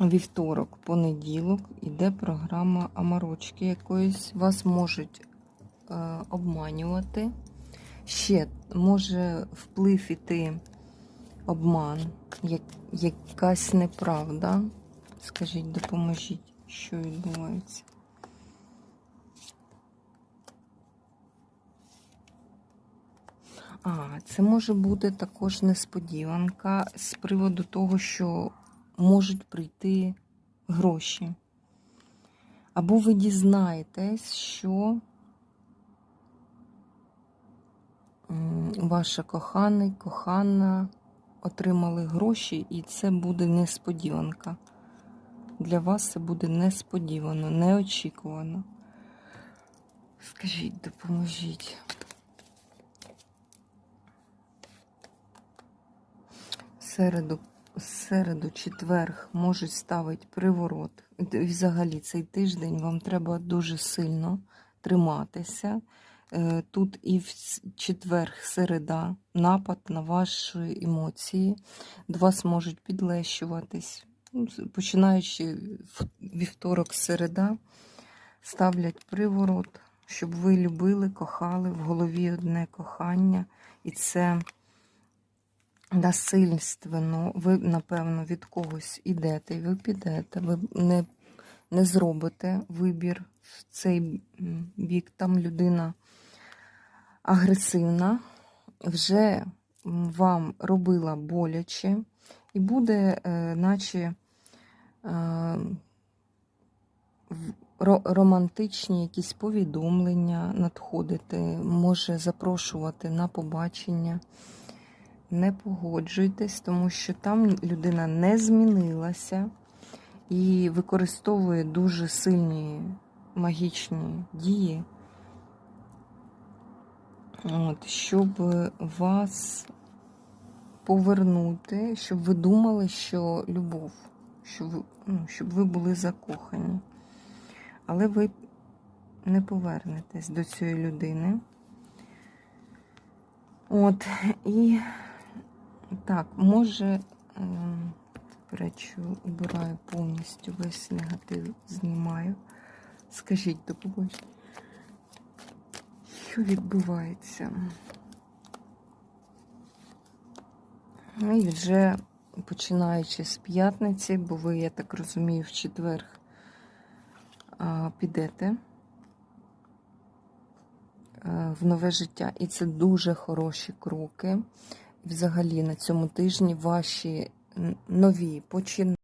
вівторок, понеділок іде програма амарочки якоїсь. Вас можуть е, обманювати. Ще може вплив іти обман, як, якась неправда. Скажіть, допоможіть, що відбувається. А, це може бути також несподіванка з приводу того, що можуть прийти гроші. Або ви дізнаєтесь, що ваша коханий, кохана отримали гроші, і це буде несподіванка. Для вас це буде несподівано, неочікувано. Скажіть, допоможіть. середу, середу, четверг можуть ставити приворот. І Взагалі цей тиждень вам треба дуже сильно триматися. Е, Тут і в четверг, середа, напад на ваші емоції. До вас можуть підлещуватись. Ну, Починаючи вівторок, середа, ставлять приворот, щоб ви любили, кохали в голові одне кохання. І це насильственно, ви, напевно, від когось ідете, і ви підете, ви не, не зробите вибір в цей бік. Там людина агресивна, вже вам робила боляче, і буде, е, наче е, романтичні якісь повідомлення надходити, може запрошувати на побачення. Не погоджуйтесь, тому що там людина не змінилася і використовує дуже сильні магічні дії, от, щоб вас повернути, щоб ви думали, що любов, щоб ви, ну, щоб ви були закохані. Але ви не повернетесь до цієї людини. От, і так, може, ем, речу, убираю повністю весь негатив, знімаю. Скажіть, допоможіть, що відбувається? Ну і вже починаючи з п'ятниці, бо ви, я так розумію, в четвер підете е, в нове життя. І це дуже хороші кроки. Взагалі на цьому тижні ваші нові починання.